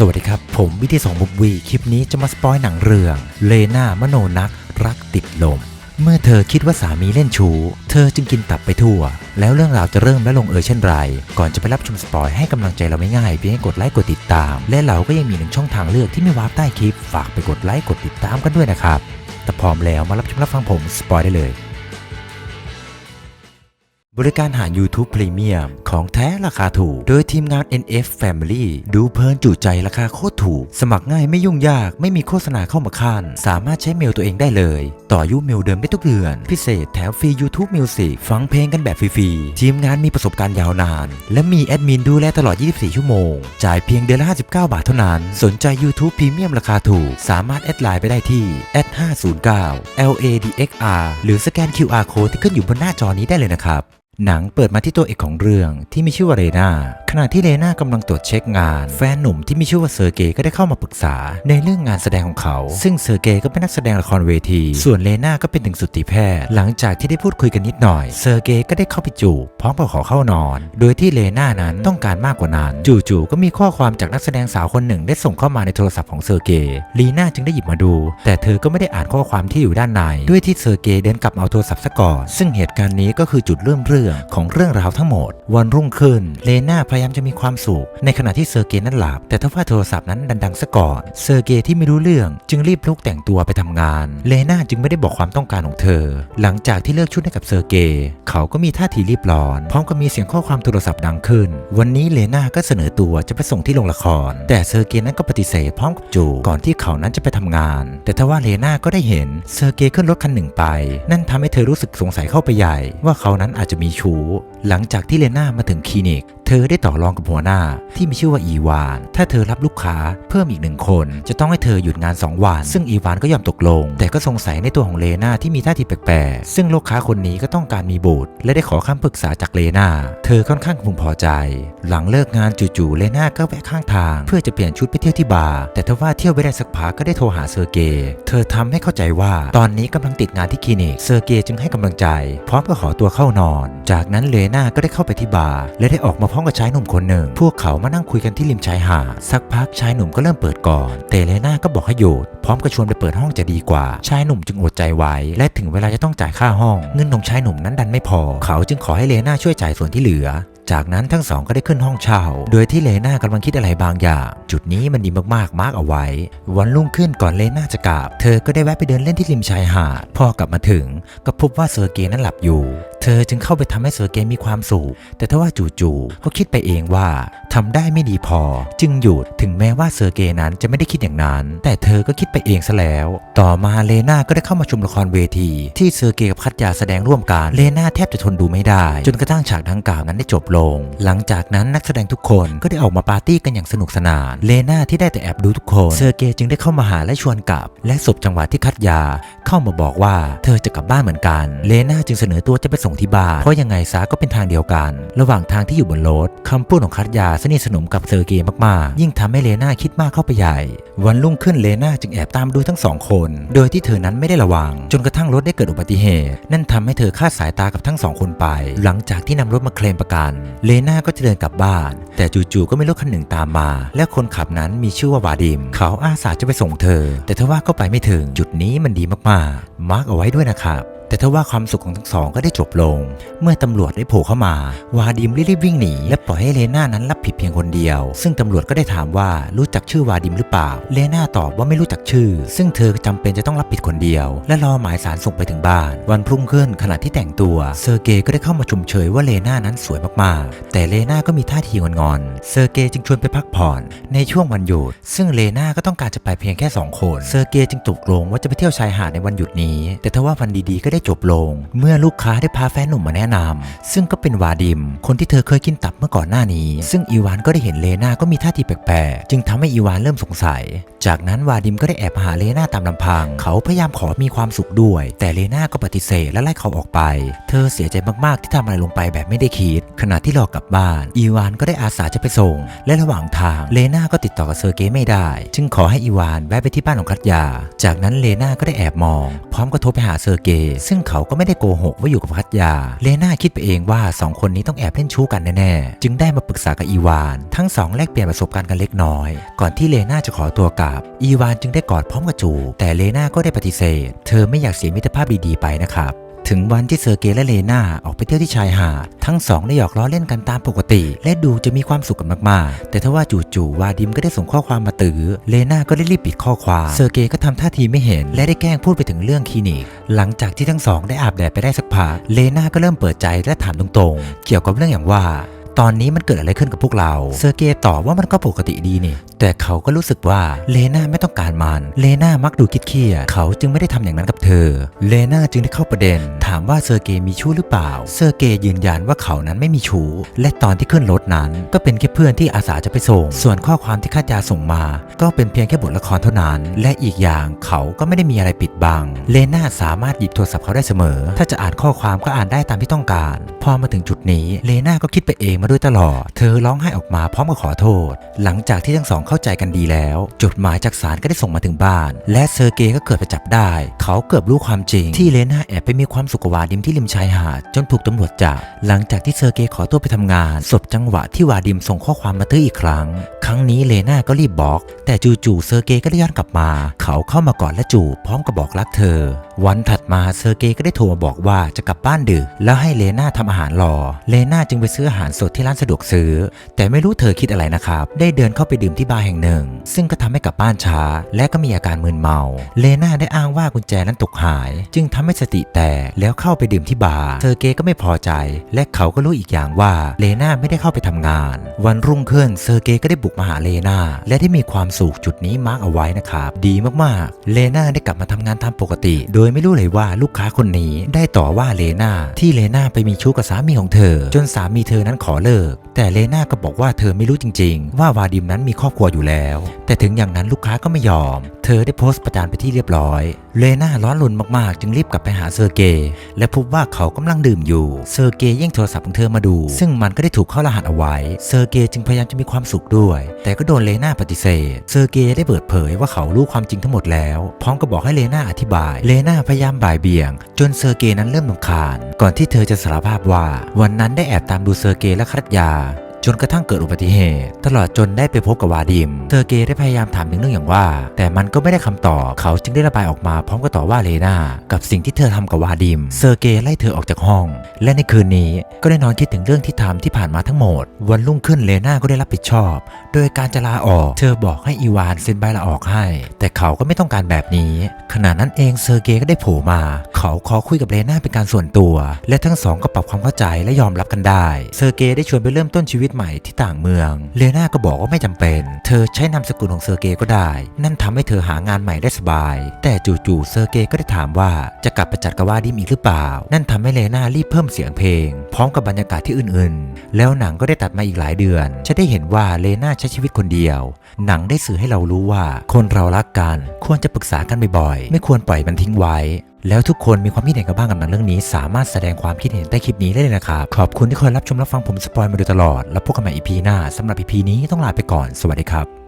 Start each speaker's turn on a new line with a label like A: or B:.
A: สวัสดีครับ ผมวิธีสองบุบวี คลิปนี้จะมาสปอยหนังเรื่อง เลนามโนนัก รักติดลม เมื่อเธอคิดว่าสามีเล่นชู้ เธอจึงกินตับไปทั่ว แล้วเรื่องราวจะเริ่มและลงเอยเช่นไร ก่อนจะไปรับชมสปอยให้กำลังใจเราไม่ง่ายเพียงให้กดไลค์กดติดตาม และเราก็ยังมีหนึ่งช่องทางเลือกที่ไม่วาร์ปใต้คลิป ฝากไปกดไลค์กดติดตามกันด้วยนะครับแต่พร้อมแล้วมารับชมรับฟังผมสปอยได้เลย บริการหา YouTube Premium ของแท้ราคาถูก โดยทีมงาน NF Family ดูเพลินจุใจราคาโคตรถูก สมัครง่ายไม่ยุ่งยาก ไม่มีโฆษณาเข้ามาคันสามารถใช้เมลตัวเองได้เลย ต่ออายุเมลเดิมได้ทุกเดือน พิเศษแถมฟรี YouTube Music ฟังเพลงกันแบบฟรีๆ ทีมงานมีประสบการณ์ยาวนาน และมีแอดมินดูแลตลอด 24 ชั่วโมง จ่ายเพียงเดือนละ 59 บาทเท่านั้น สนใจ YouTube Premium ราคาถูก สามารถแอดไลน์ไปได้ที่ @509 LADXR หรือสแกน QR Code ที่ขึ้นอยู่บนหน้าจอนี้ได้เลยนะครับ หนังเปิดมาที่ตัวเอกของเรื่องที่มีชื่อว่าเรนาขณะที่เรนากำลังตรวจเช็คงาน แฟนหนุ่มที่มีชื่อว่าเซอร์เกย์ก็ได้เข้ามาปรึกษาในเรื่องงานแสดงของเขา ซึ่งเซอร์เกย์ก็เป็นนักแสดงละครเวที ส่วนเรนาก็เป็นถึงสุติแพทย์ หลังจากที่ได้พูดคุยกันนิดหน่อย เซอร์เกย์ก็ได้เข้าไปจูบพร้อมกับขอเข้านอน โดยที่เรนานั้นต้องการมากกว่านั้น จู่ๆก็มีข้อความจากนักแสดงสาวคนหนึ่งได้ส่งเข้ามาในโทรศัพท์ของเซอร์เกย์ลีนาจึงได้หยิบมาดู แต่เธอก็ไม่ได้อ่านข้อความที่อยู่ด้านในด้วยที่เซอร์เกย์เดินกลับเอาโทรศัพท์ซะก่อนซึ่งเหตุการณ์นี้ก็คือจุดเริ่มเรื่องของเรื่องราวทั้งหมด วันรุ่งขึ้น เลน่าพยายามจะมีความสุข ในขณะที่เซอร์เกย์นั้นหลับ แต่ถ้าว่าโทรศัพท์นั้นดันดังซะก่อนเซอร์เกย์ที่ไม่รู้เรื่อง จึงรีบลุกแต่งตัวไปทำงาน เลน่าจึงไม่ได้บอกความต้องการของเธอ หลังจากที่เลือกชุดให้กับเซอร์เกย์เขาก็มีท่าทีรีบร้อน พร้อมกับมีเสียงข้อความโทรศัพท์ดังขึ้น วันนี้เลน่าก็เสนอตัวจะไปส่งที่โรงละคร แต่เซอร์เกย์นั้นก็ปฏิเสธพร้อมกับจูก่อนที่เขานั้นจะไปทำงาน แต่ถ้าว่าเลน่าก็ได้เห็นเซอร์เกย์ขึ้นรถคันหนึ่งไป นั่นทำให้เธอรู้สึกสงสัยเข้าไปใหญ่ ว่าเขานั้นอาจจะมีชู หลังจากที่เลน่ามาถึงคลินิก เธอได้ต่อรองกับหัวหน้าที่มีชื่อว่าอีวาน ถ้าเธอรับลูกค้าเพิ่มอีกหนึ่งคน จะต้องให้เธอหยุดงาน 2 วัน ซึ่งอีวานก็ยอมตกลง แต่ก็สงสัยในตัวของเลนาที่มีท่าทีแปลกๆ ซึ่งลูกค้าคนนี้ก็ต้องการมีบุตรและได้ขอคำปรึกษาจากเลนาเธอค่อนข้างพึงพอใจ หลังเลิกงานจู่ๆเลนาก็แวะข้างทาง เพื่อจะเปลี่ยนชุดไปเที่ยวที่บาร์แต่ทว่าเที่ยวไปได้สักพักก็ได้โทรหาเซอร์เกย์เธอทำให้เข้าใจว่าตอนนี้กำลังติดงานที่คลินิกเซอร์เกย์จึงให้กำลังใจ พร้อมกับขอตัวเข้านอน จากนั้นเลนาก็ได้เข้าไปที่บาร์และได้ออกมาพร้อมกับชายหนุ่มคนหนึ่ง พวกเขามานั่งคุยกันที่ริมชายหาดสักพักชายหนุ่มก็เริ่มเปิดก่อน แต่เลนาก็บอกให้หยุดพร้อมกับชวนไปเปิดห้องจะดีกว่า ชายหนุ่มจึงอดใจไว้ และถึงเวลาจะต้องจ่ายค่าห้อง เงินของชายหนุ่มนั้นดันไม่พอ เขาจึงขอให้เลนาช่วยจ่ายส่วนที่เหลือจากนั้นทั้งสองก็ได้ขึ้นห้องเช่า โดยที่เลน่ากำลังคิดอะไรบางอย่าง จุดนี้มันดีมากๆ มาร์กเอาไว้ วันรุ่งขึ้นก่อนเลน่าจะกลับ เธอก็ได้แวะไปเดินเล่นที่ริมชายหาด พอกลับมาถึง ก็พบว่าเซอร์เกย์นั้นหลับอยู่เธอจึงเข้าไปทำให้เซอร์เกย์มีความสุข แต่ถ้าว่าจู่ๆก็คิดไปเองว่าทำได้ไม่ดีพอ จึงหยุดถึงแม้ว่าเซอร์เกย์นั้นจะไม่ได้คิดอย่างนั้น แต่เธอก็คิดไปเองซะแล้ว ต่อมาเลน่าก็ได้เข้ามาชมละครเวที ที่เซอร์เกย์กับคัตยาแสดงร่วมกันเลน่าแทบจะทนดูไม่ได้ จนกระทั่งฉากดังกล่าวนั้นได้จบลง หลังจากนั้นนักแสดงทุกคนก็ได้ออกมาปาร์ตี้กันอย่างสนุกสนาน เลน่าที่ได้แต่แอบดูทุกคนเซอร์เกย์จึงได้เข้ามาหาและชวนกลับ และสบจังหวะที่คัตยาเข้ามาบอกว่า เธอจะกลับบ้านเหมือนกันเลน่าจึงเสนอตัวจะไปส่งที่บ้านเพราะยังไงซะก็เป็นทางเดียวกัน ระหว่างทางที่อยู่บนรถคำพูดของคัตยาสนิทสนมกับเซอร์เกย์มากๆ ยิ่งทำให้เลน่าคิดมากเข้าไปใหญ่ วันรุ่งขึ้นเลน่าจึงแอบตามดูทั้งสองคน โดยที่เธอนั้นไม่ได้ระวัง จนกระทั่งรถได้เกิดอุบัติเหตุ นั่นทำให้เธอคาดสายตากับทั้งสองคนไป หลังจากที่นำรถมาเคลมประกัน เลน่าก็จะเดินกลับบ้าน แต่จู่ๆก็มีรถคันหนึ่งตามมา และคนขับนั้นมีชื่อว่าวาดิม เขาอาสาจะไปส่งเธอ แต่ทว่าก็ไปไม่ถึงจุดนี้มันดีมากๆ มาร์กเอาไว้ด้วยนะครับ แต่ถ้าว่าความสุขของทั้งสองก็ได้จบลง เมื่อตำรวจได้โผล่เข้ามา วาดิมรีบวิ่งหนี และปล่อยให้เลน่านั้นรับผิดเพียงคนเดียว ซึ่งตำรวจก็ได้ถามว่ารู้จักชื่อวาดิมหรือเปล่า เลน่าตอบว่าไม่รู้จักชื่อ ซึ่งเธอจำเป็นจะต้องรับผิดคนเดียว และรอหมายสารส่งไปถึงบ้าน วันพรุ่งขึ้นขณะที่แต่งตัว เซอร์เกย์ก็ได้เข้ามาชมเชยว่าเลน่านั้นสวยมากๆ แต่เลน่าก็มีท่าทีงอนๆ เซอร์เกย์จึงชวนไปพักผ่อน ในช่วงวันหยุด ซึ่งเลน่าก็ต้องการจะไปเพียงแค่สองคน เซอร์เกย์จึงตกลงว่าจะไปเที่ยวชายหาดในวันหยุดนี้ แต่ถ้าว่าวันดีๆก็ได้จบลง เมื่อลูกค้าได้พาแฟนหนุ่มมาแนะนำซึ่งก็เป็นวาดิม คนที่เธอเคยกินตับเมื่อก่อนหน้านี้ ซึ่งอีวานก็ได้เห็นเลนาก็มีท่าทีแปลกๆ จึงทำให้อีวานเริ่มสงสัย จากนั้นวาดิมก็ได้แอบหาเลนาตามลำพัง เขาพยายามขอมีความสุขด้วย แต่เลนาก็ปฏิเสธและไล่เขาออกไป เธอเสียใจมากๆที่ทำอะไรลงไปแบบไม่ได้คิด ขณะที่รอกลับบ้าน อีวานก็ได้อาสาจะไปส่ง และระหว่างทางเลนาก็ติดต่อกับเซอร์เกย์ไม่ได้ จึงขอให้อีวานแวะไปที่บ้านของคัตยา จากนั้นเลนาก็ได้แอบมอง พร้อมกับโทรไปหาเซอร์เกย์เซึ่งเขาก็ไม่ได้โกหกว่าอยู่กับพัทยา เลน่าคิดไปเองว่าสองคนนี้ต้องแอบเล่นชู้กันแน่ๆ จึงได้มาปรึกษากับอีวาน ทั้งสองแลกเปลี่ยนประสบการณ์กันเล็กน้อย ก่อนที่เลน่าจะขอตัวกลับ อีวานจึงได้กอดพร้อมกับจูบแต่เลน่าก็ได้ปฏิเสธ เธอไม่อยากเสียมิตรภาพดีๆไปนะครับ ถึงวันที่เซอร์เกย์และเลนาออกไปเที่ยวที่ชายหาดทั้งสองได้หยอกล้อเล่นกันตามปกติ และดูจะมีความสุขกันมากๆ แต่ถ้าว่าจู่ๆวาดิมก็ได้ส่งข้อความมาตือเลนาก็ได้รีบปิดข้อความเซอร์เกย์ก็ทำท่าทีไม่เห็น และได้แกล้งพูดไปถึงเรื่องคลินิก หลังจากที่ทั้งสองได้อาบแดดไปได้สักพักเลนาก็เริ่มเปิดใจและถามตรงๆ เกี่ยวกับเรื่องอย่างว่า ตอนนี้มันเกิดอะไรขึ้นกับพวกเรา เซอร์เกย์ตอบว่ามันก็ปกติดีนี่ แต่เขาก็รู้สึกว่าเลน่าไม่ต้องการมัน เลน่ามักดูคิดเครียดเขาจึงไม่ได้ทำอย่างนั้นกับเธอ เลน่าจึงได้เข้าประเด็น ถามว่าเซอร์เกย์มีชู้หรือเปล่า เซอร์เกย์ยืนยันว่าเขานั้นไม่มีชู้ และตอนที่ขึ้นรถนั้น ก็เป็นแค่เพื่อนที่อาสาจะไปส่ง ส่วนข้อความที่ข้าจาส่งมา ก็เป็นเพียงแค่บทละครเท่านั้น และอีกอย่างเขาก็ไม่ได้มีอะไรปิดบัง เลน่าสามารถหยิบโทรศัพท์เขาได้เสมอ ถ้าจะอ่านข้อความก็อ่านได้ตามที่ต้องการ พอมาถึงจุดนี้ เลน่าก็คิดไปเองมาด้วยตลอด เธอร้องไห้ออกมาพร้อมกับขอโทษ หลังจากที่ทั้งสองเข้าใจกันดีแล้ว จดหมายจากศาลก็ได้ส่งมาถึงบ้าน และเซอร์เกย์ก็เกิดไปจับได้ เขาเกือบรู้ความจริง ที่เลน่าแอบไปมีความสุขกับวาดิมที่ริมชายหาดจนถูกตำรวจจับ หลังจากที่เซอร์เกย์ขอตัวไปทำงาน สบจังหวะที่วาดิมส่งข้อความมาตื้ออีกครั้ง ครั้งนี้เลน่าก็รีบบอก แต่จู่ๆเซอร์เกย์ก็ได้ย้อนกลับมา เขาเข้ามากอดและจูบพร้อมกับบอกรักเธอ วันถัดมาเซอร์เกย์ก็ได้โทรมาบอกว่าจะกลับบ้านดึกแล้วให้เลน่าทำอาหารรอ เลน่าจึงไปซื้ออาหารสดที่ร้านสะดวกซื้อ แต่ไม่รู้เธอคิดอะไรนะครับ ได้เดินเข้าไปดื่มที่บาร์แห่งหนึ่ง ซึ่งก็ทำให้กลับบ้านช้า และก็มีอาการมึนเมา เลน่าได้อ้างว่ากุญแจนั้นตกหาย จึงทำให้สติแตกแล้วเข้าไปดื่มที่บาร์เซอร์เกย์ก็ไม่พอใจ และเขาก็รู้อีกอย่างว่าเลน่าไม่ได้เข้าไปทำงาน วันรุ่งขึ้นเซอร์เกย์ก็ได้บุกมาหาเลน่าและได้มีความสุขจุดนี้มาร์กเอาไว้นะครับดีมากๆเลน่าได้กลับมาทำงานตามปกติ โดยไม่รู้เลยว่าลูกค้าคนนี้ได้ต่อว่าเลน่าที่เลน่าไปมีชู้กับสามีของเธอ จนสามีเธอนั้นขอเลิก แต่เลนาก็บอกว่าเธอไม่รู้จริง ๆ ว่าวาดิมนั้นมีครอบครัวอยู่แล้ว แต่ถึงอย่างนั้นลูกค้าก็ไม่ยอม เธอได้โพสต์ประจานไปที่เรียบร้อยเลนาร้อนรนมากๆ จึงรีบกลับไปหาเซอร์เกย์และพบว่าเขากำลังดื่มอยู่ เซอร์เกย์แย่งโทรศัพท์ของเธอมาดู ซึ่งมันก็ได้ถูกเข้ารหัสเอาไว้ เซอร์เกย์จึงพยายามจะมีความสุขด้วย แต่ก็โดนเลนาปฏิเสธ เซอร์เกย์ได้เปิดเผยว่าเขารู้ความจริงทั้งหมดแล้ว พร้อมกับบอกให้เลนาอธิบาย เลนาพยายามบ่ายเบี่ยง จนเซอร์เกย์นั้นเริ่มรำคาญ ก่อนที่เธอจะสารภาพว่า วันนั้นได้แอบตามดูเซอร์เกย์และคัตยา จนกระทั่งเกิดอุบัติเหตุ ตลอดจนได้ไปพบกับวาดิมเธอเกย์ได้พยายามถามถึงเรื่องอย่างว่า แต่มันก็ไม่ได้คำตอบ เขาจึงได้ระบายออกมาพร้อมกับต่อว่าเลนากับสิ่งที่เธอทำกับวาดิม เซอร์เกย์ไล่เธอออกจากห้อง และในคืนนี้ก็ได้นอนคิดถึงเรื่องที่ทำที่ผ่านมาทั้งหมด วันรุ่งขึ้นเลนาก็ได้รับผิดชอบ โดยการจะลาออก เธอบอกให้อีวานเซ็นใบลาออกให้ แต่เขาก็ไม่ต้องการแบบนี้ ขณะนั้นเองเซอร์เกย์ก็ได้โผล่มา เขาขอคุยกับเลนาเป็นการส่วนตัว และทั้งสองก็ปรับความเข้าใจและยอมรับกันได้ เซอร์เกย์ได้ชวนไปเริ่มต้นชีวิตใหม่ที่ต่างเมือง เลนาก็บอกว่าไม่จำเป็น เธอใช้นามสกุลของเซอร์เกย์ก็ได้ นั่นทำให้เธอหางานใหม่ได้สบาย แต่จู่ๆเซอร์เกย์ก็ได้ถามว่าจะกลับไปจัดกับวาดิมอีกหรือเปล่า นั่นทำให้เลนารีบเพิ่มเสียงเพลง พร้อมกับบรรยากาศที่อื่นๆ แล้วหนังก็ได้ตัดมาอีกหลายเดือน จะได้เห็นว่าเลนาใช้ชีวิตคนเดียว หนังได้สื่อให้เรารู้ว่า คนเรารักกัน ควรจะปรึกษากันบ่อยๆ ไม่ควรปล่อยมันทิ้งไว้ แล้วทุกคนมีความคิดเห็นกันบ้างกับหนังเรื่องนี้ สามารถแสดงความคิดเห็นใต้คลิปนี้ได้เลยนะครับ ขอบคุณที่คอยรับชมรับฟังผมสปอยมาโดยตลอด แล้วพบกันใหม่อีพีหน้าสำหรับอีพีนี้ต้องลาไปก่อน สวัสดีครับ